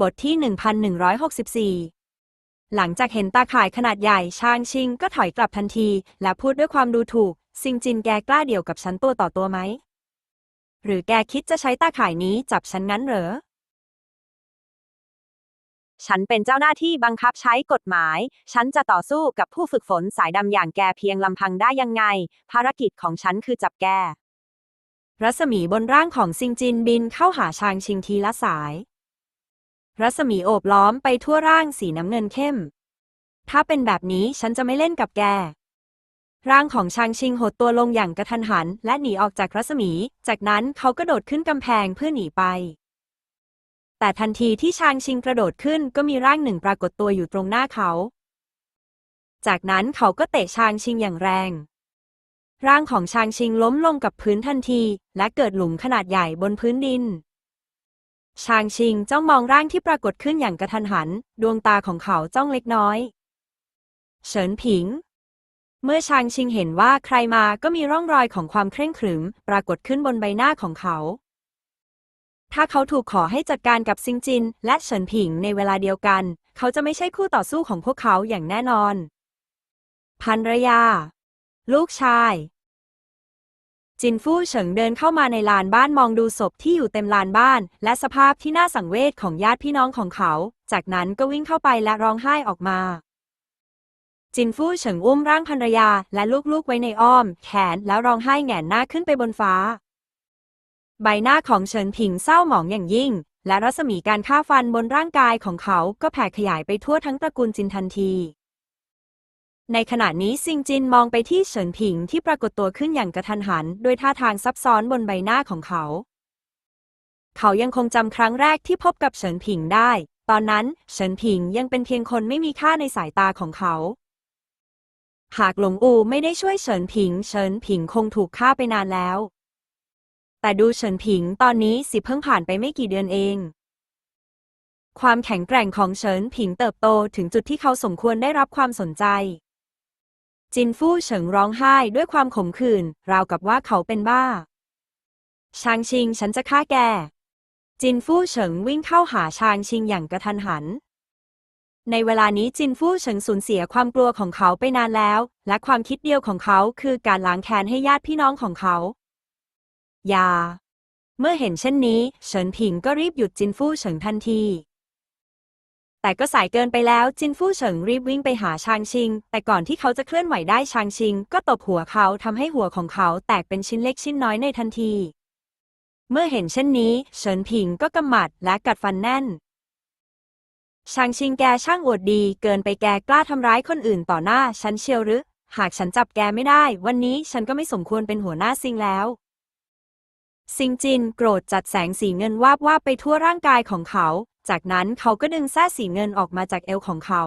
บทที่ 1164 หลังจากเห็นตาข่ายขนาดใหญ่ชางชิงก็ถอยกลับทันที และพูดด้วยความดูถูก ซิงจินแกกล้าเดี่ยวกับฉันตัวต่อตัวไหม หรือแกคิดจะใช้ตาข่ายนี้จับฉันงั้นเหรอ ฉันเป็นเจ้าหน้าที่บังคับใช้กฎหมาย ฉันจะต่อสู้กับผู้ฝึกฝนสายดำอย่างแกเพียงลำพังได้ยังไง ภารกิจของฉันคือจับแก รัศมีบนร่างของซิงจินบินเข้าหาชางชิงทีละสาย รัศมีโอบล้อมไปทั่วร่างสีน้ำเงินเข้ม ถ้าเป็นแบบนี้ฉันจะไม่เล่นกับแก ร่างของชางชิงหดตัวลงอย่างกระทันหัน และหนีออกจากรัศมี จากนั้นเขาก็โดดขึ้นกำแพงเพื่อหนีไป แต่ทันทีที่ชางชิงกระโดดขึ้นก็มีร่างหนึ่งปรากฏตัวอยู่ตรงหน้าเขา จากนั้นเขาก็เตะชางชิงอย่างแรงร่างของชางชิงล้มลงกับพื้นทันที และเกิดหลุมขนาดใหญ่บนพื้นดิน ชางชิงจ้องมองร่างที่ปรากฏขึ้นอย่างกระทันหัน ดวงตาของเขาจ้องเล็กน้อย เฉินผิง เมื่อชางชิงเห็นว่าใครมาก็มีร่องรอยของความเคร่งขรึม ปรากฏขึ้นบนใบหน้าของเขา ถ้าเขาถูกขอให้จัดการกับซิงจิน และเฉินผิงในเวลาเดียวกัน เขาจะไม่ใช่คู่ต่อสู้ของพวกเขาอย่างแน่นอนภรรยา ลูกชาย จินฟู่เฉิงเดินเข้ามาในลานบ้านมองดูศพที่อยู่เต็มลานบ้าน และสภาพที่น่าสังเวชของญาติพี่น้องของเขา จากนั้นก็วิ่งเข้าไปและร้องไห้ออกมา จินฟู่เฉิงอุ้มร่างภรรยาและลูกๆไว้ในอ้อม แขนแล้วร้องไห้แหงนหน้าขึ้นไปบนฟ้า ใบหน้าของเฉินผิงเศร้าหมองอย่างยิ่ง และรัศมีการฆ่าฟันบนร่างกายของเขาก็แผ่ขยายไปทั่วทั้งตระกูลจินทันที ในขณะนี้ซิงจินมองไปที่เฉินผิงที่ปรากฏตัวขึ้นอย่างกระทันหันด้วยท่าทางซับซ้อนบนใบหน้าของเขา เขายังคงจำครั้งแรกที่พบกับเฉินผิงได้ ตอนนั้นเฉินผิงยังเป็นเพียงคนไม่มีค่าในสายตาของเขา หากหลงอูไม่ได้ช่วยเฉินผิง เฉินผิงคงถูกฆ่าไปนานแล้ว แต่ดูเฉินผิงตอนนี้สิเพิ่งผ่านไปไม่กี่เดือนเองความแข็งแกร่งของเฉินผิงเติบโตถึงจุดที่เขาสมควรได้รับความสนใจ จินฟู่เฉิงร้องไห้ด้วยความขมขื่นราวกับว่าเขาเป็นบ้า ชางชิงฉันจะฆ่าแก จินฟู่เฉิงวิ่งเข้าหาชางชิงอย่างกระทันหัน ในเวลานี้จินฟู่เฉิงสูญเสียความกลัวของเขาไปนานแล้ว และความคิดเดียวของเขาคือการล้างแค้นให้ญาติพี่น้องของเขาอย่าเมื่อเห็นเช่นนี้ เฉินผิงก็รีบหยุดจินฟู่เฉิงทันที แต่ก็สายเกินไปแล้วจินฟู่เฉิงรีบวิ่งไปหาชางชิง แต่ก่อนที่เขาจะเคลื่อนไหวได้ชางชิง ก็ตบหัวเขาทำให้หัวของเขาแตกเป็นชิ้นเล็กชิ้นน้อยในทันที เมื่อเห็นเช่นนี้ เฉินผิงก็กำหมัดและกัดฟันแน่นชางชิงแกช่างอวดดีเกินไปแกกล้าทำร้ายคนอื่นต่อหน้าฉันเชียวหรือ หากฉันจับแกไม่ได้ วันนี้ฉันก็ไม่สมควรเป็นหัวหน้าซิงแล้วซิงจินโกรธจัดแสงสีเงินวาบวาบไปทั่วร่างกายของเขา จากนั้นเขาก็ดึงแส้สีเงินออกมาจากเอวของเขา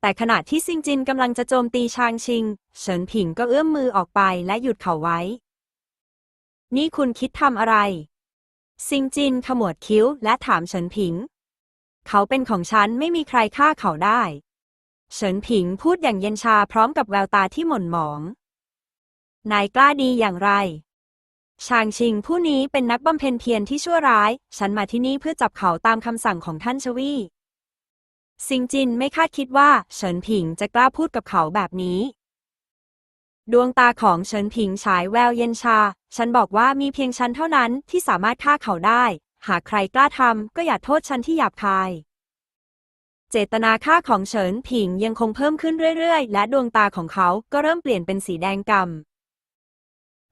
แต่ขณะที่ซิงจินกำลังจะโจมตีชางชิง เฉินผิงก็เอื้อมมือออกไปและหยุดเขาไว้ นี่คุณคิดทำอะไร ซิงจินขมวดคิ้วและถามเฉินผิง เขาเป็นของฉันไม่มีใครฆ่าเขาได้ เฉินผิงพูดอย่างเย็นชาพร้อมกับแววตาที่หม่นหมอง นายกล้าดีอย่างไร ชางชิงผู้นี้เป็นนักบำเพ็ญเพียรที่ชั่วร้าย ฉันมาที่นี่เพื่อจับเขาตามคำสั่งของท่านชวีซิงจินไม่คาดคิดว่าเฉินผิงจะกล้าพูดกับเขาแบบนี้ ดวงตาของเฉินผิงฉายแววเย็นชา ฉันบอกว่ามีเพียงฉันเท่านั้นที่สามารถฆ่าเขาได้ หากใครกล้าทำก็อย่าโทษฉันที่หยาบคาย เจตนาฆ่าของเฉินผิงยังคงเพิ่มขึ้นเรื่อยๆ และดวงตาของเขาก็เริ่มเปลี่ยนเป็นสีแดงกำ่ำ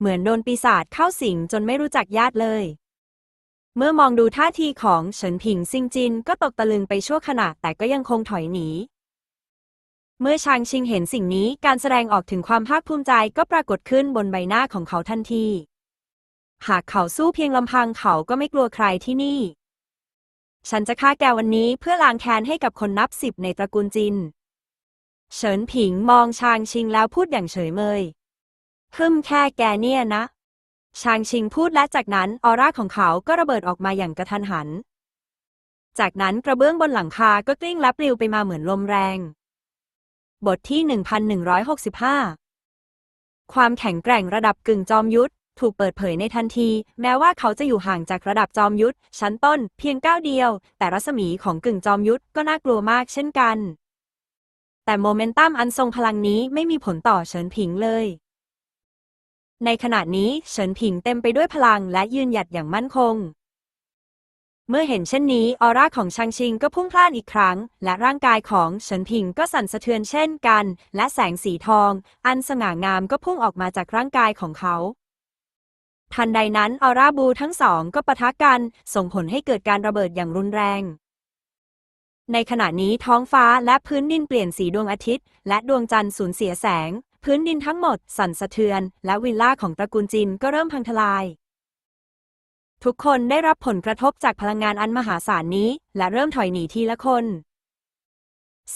เหมือนโดนปีศาจเข้าสิงจนไม่รู้จักญาติเลย เมื่อมองดูท่าทีของเฉินผิงซิงจินก็ตกตะลึงไปชั่วขณะแต่ก็ยังคงถอยหนี เมื่อชางชิงเห็นสิ่งนี้การแสดงออกถึงความภาคภูมิใจก็ปรากฏขึ้นบนใบหน้าของเขาทันที หากเขาสู้เพียงลำพังเขาก็ไม่กลัวใครที่นี่ ฉันจะฆ่าแกวันนี้เพื่อล้างแค้นให้กับคนนับสิบในตระกูลจิน เฉินผิงมองชางชิงแล้วพูดอย่างเฉยเมย ฮึมแค่แกเนี่ยนะ ชางชิงพูดและจากนั้นออร่าของเขาก็ระเบิดออกมาอย่างกระทันหัน จากนั้นกระเบื้องบนหลังคาก็กลิ้งและปลิวไปมาเหมือนลมแรง บทที่ 1165 ความแข็งแกร่งระดับกึ่งจอมยุทธถูกเปิดเผยในทันที แม้ว่าเขาจะอยู่ห่างจากระดับจอมยุทธชั้นต้นเพียงก้าวเดียว แต่รัศมีของกึ่งจอมยุทธก็น่ากลัวมากเช่นกัน แต่โมเมนตัมอันทรงพลังนี้ไม่มีผลต่อเฉินผิงเลย ในขณะนี้เฉินผิงเต็มไปด้วยพลังและยืนหยัดอย่างมั่นคง เมื่อเห็นเช่นนี้ออร่าของชางชิงก็พุ่งพล่านอีกครั้ง และร่างกายของเฉินผิงก็สั่นสะเทือนเช่นกัน และแสงสีทอง อันสง่างามก็พุ่งออกมาจากร่างกายของเขาทันใดนั้นออร่าบูทั้งสองก็ปะทะกัน ส่งผลให้เกิดการระเบิดอย่างรุนแรง ในขณะนี้ท้องฟ้าและพื้นดินเปลี่ยนสีดวงอาทิตย์ และดวงจันทร์สูญเสียแสง พื้นดินทั้งหมด สั่นสะเทือน และวิลล่าของตระกูลจินก็เริ่มพังทลาย ทุกคนได้รับผลกระทบจากพลังงานอันมหาศาลนี้ และเริ่มถอยหนีทีละคน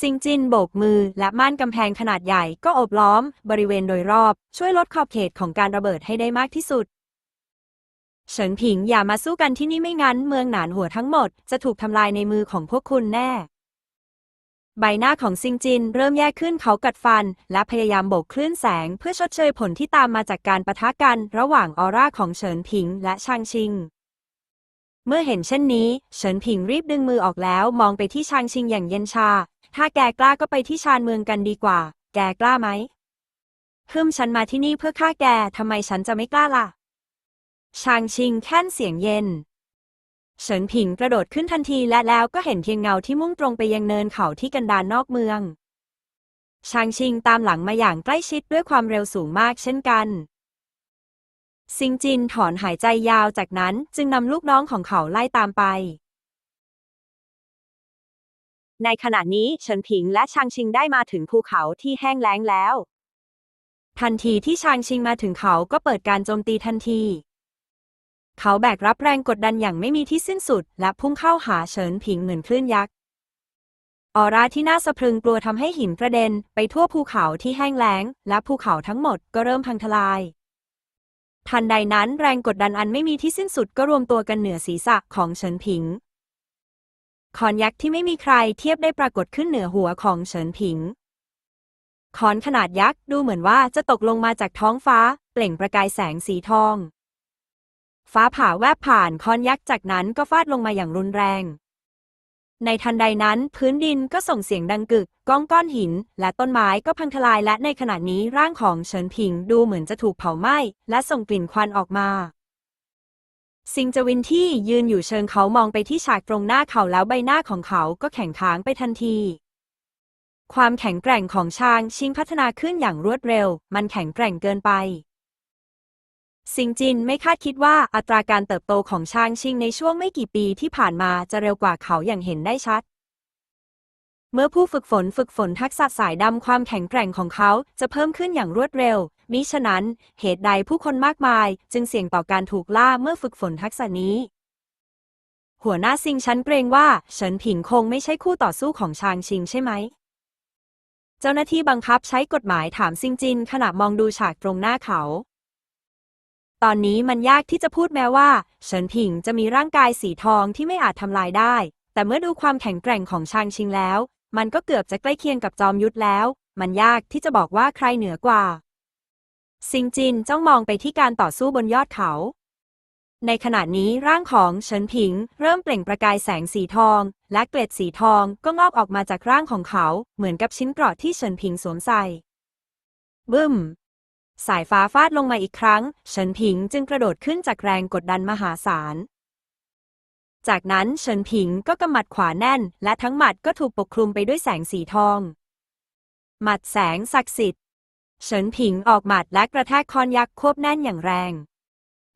ซิงจินโบกมือและม่านกำแพงขนาดใหญ่ก็อบล้อม บริเวณโดยรอบ ช่วยลดขอบเขตของการระเบิดให้ได้มากที่สุด เฉินผิงอย่ามาสู้กันที่นี่ไม่งั้น เมืองหนานหัวทั้งหมด จะถูกทำลายในมือของพวกคุณแน่ ใบหน้าของซิงจินเริ่มแย่ขึ้นเขากัดฟัน และพยายามโบกคลื่นแสง เพื่อชดเชยผลที่ตามมาจากการประทะกัน ระหว่างออร่าของเฉินผิงและชางชิง เมื่อเห็นเช่นนี้ เฉินผิงรีบดึงมือออกแล้วมองไปที่ชางชิงอย่างเย็นชา ถ้าแกกล้าก็ไปที่ชานเมืองกันดีกว่า แกกล้าไหมฮึมฉันมาที่นี่เพื่อฆ่าแกทำไมฉันจะไม่กล้าล่ะ ชางชิงแค่นเสียงเย็น เฉินผิงกระโดดขึ้นทันทีและแล้วก็เห็นเพียงเงาที่มุ่งตรงไปยังเนินเขาที่กันดารนนอกเมือง ชางชิงตามหลังมาอย่างใกล้ชิดด้วยความเร็วสูงมากเช่นกัน ซิงจินถอนหายใจยาวจากนั้นจึงนำลูกน้องของเขาไล่ตามไป ในขณะนี้เฉินผิงและชางชิงได้มาถึงภูเขาที่แห้งแล้งแล้ว ทันทีที่ชางชิงมาถึงเขาก็เปิดการโจมตีทันที เขาแบกรับแรงกดดันอย่างไม่มีที่สิ้นสุด และพุ่งเข้าหาเฉินผิงเหมือนคลื่นยักษ์ ออร่าที่น่าสะพรึงกลัวทำให้หินกระเด็น ไปทั่วภูเขาที่แห้งแล้ง และภูเขาทั้งหมดก็เริ่มพังทลาย ทันใดนั้นแรงกดดันอันไม่มีที่สิ้นสุดก็รวมตัวกันเหนือศีรษะของเฉินผิงคอนยักษ์ที่ไม่มีใครเทียบได้ปรากฏขึ้นเหนือหัวของเฉินผิงคอนขนาดยักษ์ดูเหมือนว่าจะตกลงมาจากท้องฟ้า เปล่งประกายแสงสีทอง ฟ้าผ่าแวบผ่านคอนยักษ์จากนั้นก็ฟาดลงมาอย่างรุนแรง ในทันใดนั้นพื้นดินก็ส่งเสียงดังกึก ก้องก้อนหิน และต้นไม้ก็พังทลายและในขณะนี้ร่างของเฉินผิงดูเหมือนจะถูกเผาไหม้ และส่งกลิ่นควันออกมาซิงจวินที่ยืนอยู่เชิงเขามองไปที่ฉากตรงหน้าเขาแล้วใบหน้าของเขาก็แข็งค้างไปทันที ความแข็งแกร่งของชางชิงพัฒนาขึ้นอย่างรวดเร็ว มันแข็งแกร่งเกินไป ซิงจินไม่คาดคิดว่าอัตราการเติบโตของชางชิงในช่วงไม่กี่ปีที่ผ่านมาจะเร็วกว่าเขาอย่างเห็นได้ชัด เมื่อผู้ฝึกฝนฝึกฝนทักษะสายดำความแข็งแกร่งของเขาจะเพิ่มขึ้นอย่างรวดเร็ว มิฉะนั้น เหตุใดผู้คนมากมาย จึงเสี่ยงต่อการถูกล่าเมื่อฝึกฝนทักษะนี้ หัวหน้าซิงฉันเกรงว่าเฉินผิงคงไม่ใช่คู่ต่อสู้ของชางชิงใช่ไหมเจ้าหน้าที่บังคับใช้กฎหมายถามซิงจินขณะมองดูฉากตรงหน้าเขา ตอนนี้มันยากที่จะพูดแม้ว่าเฉินผิงจะมีร่างกายสีทองที่ไม่อาจทำลายได้ แต่เมื่อดูความแข็งแกร่งของชางชิงแล้ว มันก็เกือบจะใกล้เคียงกับจอมยุทธแล้ว มันยากที่จะบอกว่าใครเหนือกว่าซิงจินจ้องมองไปที่การต่อสู้บนยอดเขา ในขณะนี้ร่างของเฉินผิง เริ่มเปล่งประกายแสงสีทอง และเกล็ดสีทองก็งอกออกมาจากร่างของเขา เหมือนกับชิ้นเกราะที่เฉินผิงสวมใส่บึ้ม สายฟ้าฟาดลงมาอีกครั้ง เฉินผิงจึงกระโดดขึ้นจากแรงกดดันมหาศาล จากนั้นเฉินผิงก็กำหมัดขวาแน่น และทั้งหมัดก็ถูกปกคลุมไปด้วยแสงสีทอง หมัดแสงศักดิ์สิทธิ์ เฉินผิงออกหมัดและกระแทกคอนยักษ์ควบแน่นอย่างแรง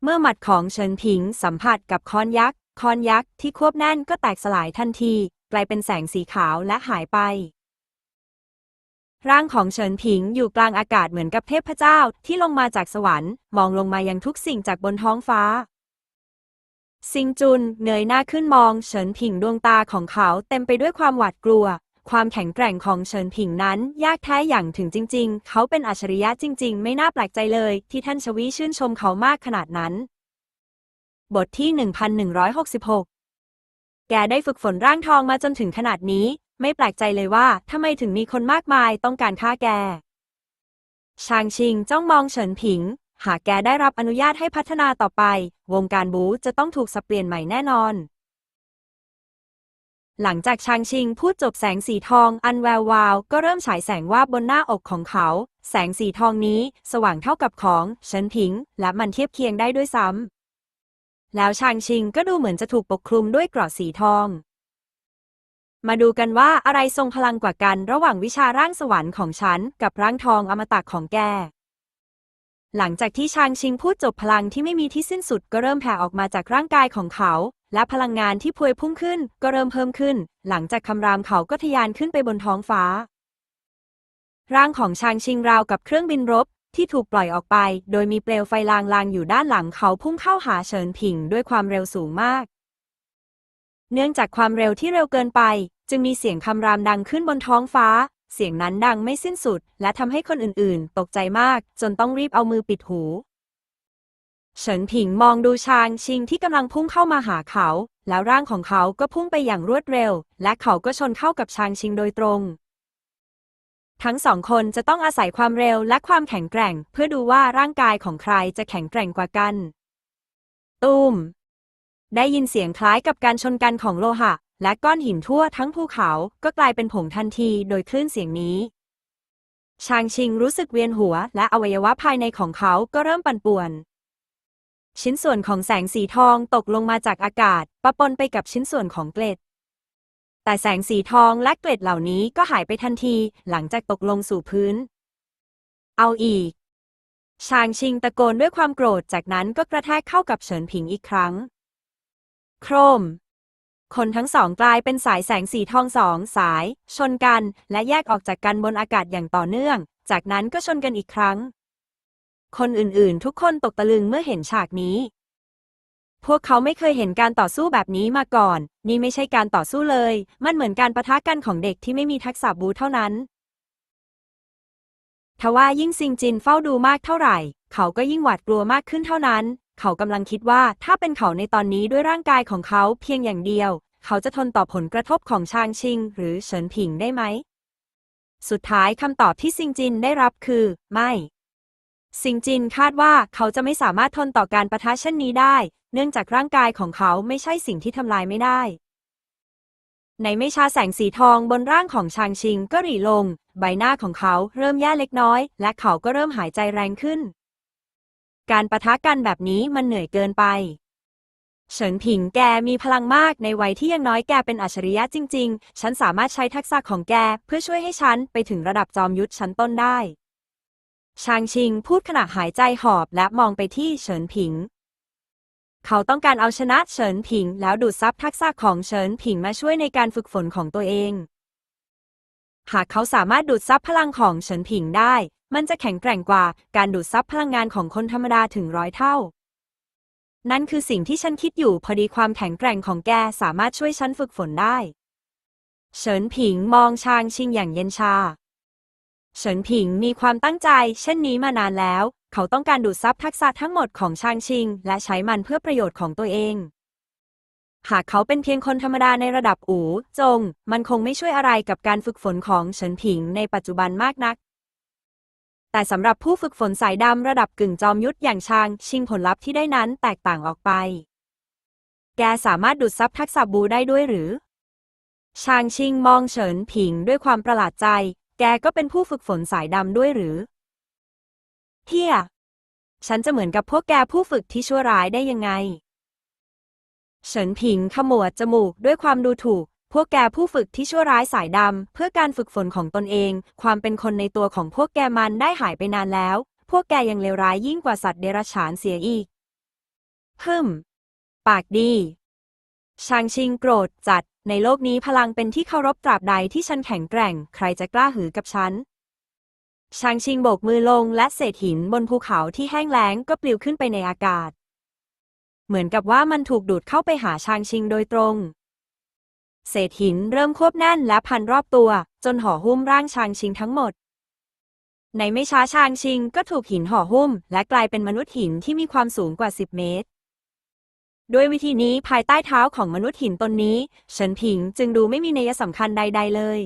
เมื่อหมัดของเฉินผิงสัมผัสกับคอนยักษ์ คอนยักษ์ที่ควบแน่นก็แตกสลายทันที กลายเป็นแสงสีขาวและหายไป ร่างของเฉินผิงอยู่กลางอากาศเหมือนกับเทพเจ้าที่ลงมาจากสวรรค์มองลงมายังทุกสิ่งจากบนท้องฟ้า ซิงจุนเงยหน้าขึ้นมองเฉินผิงดวงตาของเขาเต็มไปด้วยความหวาดกลัว ความแข็งแกร่งของเฉินผิงนั้น ยากแท้อย่างถึงจริง ๆ เขาเป็นอัจฉริยะจริง ๆ ไม่น่าแปลกใจเลย ที่ท่านชวีชื่นชมเขามากขนาดนั้น บทที่ 1166 แกได้ฝึกฝนร่างทองมาจนถึงขนาดนี้ ไม่แปลกใจเลยว่าทำไมถึงมีคนมากมายต้องการฆ่าแก ชางชิงจ้องมองเฉินผิง หากแกได้รับอนุญาตให้พัฒนาต่อไป วงการบูจะต้องถูกสับเปลี่ยนใหม่แน่นอน หลังจากชางชิงพูดจบแสงสีทองอันแวววาว ก็เริ่มฉายแสงวาบบนหน้าอกของเขา แสงสีทองนี้สว่างเท่ากับของเฉินผิง และมันเทียบเคียงได้ด้วยซ้ำแล้วชางชิงก็ดูเหมือนจะถูกปกคลุมด้วยเกราะสีทอง มาดูกันว่าอะไรทรงพลังกว่ากันระหว่างวิชาร่างสวรรค์ของฉัน กับร่างทองอมตะของแก หลังจากที่ชางชิงพูดจบพลังที่ไม่มีที่สิ้นสุดก็เริ่มแผ่ออกมาจากร่างกายของเขา และพลังงานที่พวยพุ่งขึ้นก็เริ่มเพิ่มขึ้น หลังจากคำรามเขาก็ทะยานขึ้นไปบนท้องฟ้า ร่างของชางชิงราวกับเครื่องบินรบ ที่ถูกปล่อยออกไป โดยมีเปลวไฟลางๆอยู่ด้านหลังเขาพุ่งเข้าหาเฉินผิงด้วยความเร็วสูงมาก เนื่องจากความเร็วที่เร็วเกินไป จึงมีเสียงคำรามดังขึ้นบนท้องฟ้า เสียงนั้นดังไม่สิ้นสุด และทำให้คนอื่นๆ ตกใจมาก จนต้องรีบเอามือปิดหูเฉินผิงมองดูชางชิงที่กำลังพุ่งเข้ามาหาเขา แล้วร่างของเขาก็พุ่งไปอย่างรวดเร็ว และเขาก็ชนเข้ากับชางชิงโดยตรง ทั้งสองคนจะต้องอาศัยความเร็วและความแข็งแกร่ง เพื่อดูว่าร่างกายของใครจะแข็งแกร่งกว่ากัน ตูม ได้ยินเสียงคล้ายกับการชนกันของโลหะ และก้อนหินทั่วทั้งภูเขาก็กลายเป็นผงทันทีโดยคลื่นเสียงนี้ ชางชิงรู้สึกเวียนหัว และอวัยวะภายในของเขาก็เริ่มปั่นป่วน ชิ้นส่วนของแสงสีทองตกลงมาจากอากาศปะปนไปกับชิ้นส่วนของเกล็ด แต่แสงสีทองและเกล็ดเหล่านี้ก็หายไปทันทีหลังจากตกลงสู่พื้น เอาอีกชางชิงตะโกนด้วยความโกรธจากนั้นก็กระแทกเข้ากับเฉินผิงอีกครั้ง โครม คนทั้งสองกลายเป็นสายแสงสีทองสองสาย ชนกัน และแยกออกจากกันบนอากาศอย่างต่อเนื่อง จากนั้นก็ชนกันอีกครั้ง คนอื่นๆ ทุกคนตกตะลึงเมื่อเห็นฉากนี้ พวกเขาไม่เคยเห็นการต่อสู้แบบนี้มาก่อน นี่ไม่ใช่การต่อสู้เลย มันเหมือนการประทะกันของเด็กที่ไม่มีทักษะบูเท่านั้นทว่ายิ่งซิงจินเฝ้าดูมากเท่าไหร่ เขาก็ยิ่งหวาดกลัวมากขึ้นเท่านั้น เขากำลังคิดว่าถ้าเป็นเขาในตอนนี้ด้วยร่างกายของเขาเพียงอย่างเดียว เขาจะทนต่อผลกระทบของชางชิง หรือเฉินผิงได้ไหม สุดท้ายคำตอบที่ซิงจินได้รับคือ ไม่ซิงจินคาดว่าเขาจะไม่สามารถทนต่อการประทะเช่นนี้ได้ เนื่องจากร่างกายของเขาไม่ใช่สิ่งที่ทำลายไม่ได้ ในไม่ช้าแสงสีทองบนร่างของชางชิงก็หรี่ลง ใบหน้าของเขาเริ่มแย่เล็กน้อย และเขาก็เริ่มหายใจแรงขึ้น การประทะกันแบบนี้มันเหนื่อยเกินไป เฉินผิงแกมีพลังมากในวัยที่ยังน้อยแกเป็นอัจฉริยะจริง ๆ ฉันสามารถใช้ทักษะของแกเพื่อช่วยให้ฉันไปถึงระดับจอมยุทธชั้นต้นได้ ชางชิงพูดขณะหายใจหอบและมองไปที่เฉินผิง เขาต้องการเอาชนะเฉินผิง แล้วดูดซับทักษะของเฉินผิงมาช่วยในการฝึกฝนของตัวเองหากเขาสามารถดูดซับพลังของเฉินผิงได้ มันจะแข็งแกร่งกว่าการดูดซับพลังงานของคนธรรมดาถึงร้อยเท่า นั่นคือสิ่งที่ฉันคิดอยู่พอดีความแข็งแกร่งของแกสามารถช่วยฉันฝึกฝนได้ เฉินผิงมองชางชิงอย่างเย็นชา เฉินผิงมีความตั้งใจ เช่นนี้มานานแล้ว เขาต้องการดูดซับทักษะทั้งหมดของชางชิง และใช้มันเพื่อประโยชน์ของตัวเอง หากเขาเป็นเพียงคนธรรมดาในระดับอู่จง มันคงไม่ช่วยอะไรกับการฝึกฝนของเฉินผิงในปัจจุบันมากนัก แต่สำหรับผู้ฝึกฝนสายดำระดับกึ่งจอมยุทธอย่างชาง ชิงผลลัพธ์ที่ได้นั้นแตกต่างออกไป แกสามารถดูดซับทักษะบูได้ด้วยหรือ ชางชิงมองเฉินผิงด้วยความประหลาดใจ แกก็เป็นผู้ฝึกฝนสายดำด้วยหรือเฮียฉันจะเหมือนกับพวกแกผู้ฝึกที่ชั่วร้ายได้ยังไง เฉินผิงขมวดจมูกด้วยความดูถูก พวกแกผู้ฝึกที่ชั่วร้ายสายดำ เพื่อการฝึกฝนของตนเอง ความเป็นคนในตัวของพวกแกมันได้หายไปนานแล้ว พวกแกยังเลวร้ายยิ่งกว่าสัตว์เดรัจฉานเสียอีกฮึมปากดี ชางชิงโกรธจัด ในโลกนี้พลังเป็นที่เคารพตราบใดที่ฉันแข็งแกร่ง ใครจะกล้าหือกับฉัน ชางชิงโบกมือลงและเศษหินบนภูเขาที่แห้งแล้งก็ปลิวขึ้นไปในอากาศ เหมือนกับว่ามันถูกดูดเข้าไปหาชางชิงโดยตรง เศษหินเริ่มควบแน่นและพันรอบตัว จนห่อหุ้มร่างชางชิงทั้งหมด ในไม่ช้าชางชิงก็ถูกหินห่อหุ้ม และกลายเป็นมนุษย์หินที่มีความสูงกว่า 10 เมตร ด้วยวิธีนี้ภายใต้เท้าของมนุษย์หินตนนี้เฉินผิงจึงดูไม่มีนัยสำคัญใด ๆ เลย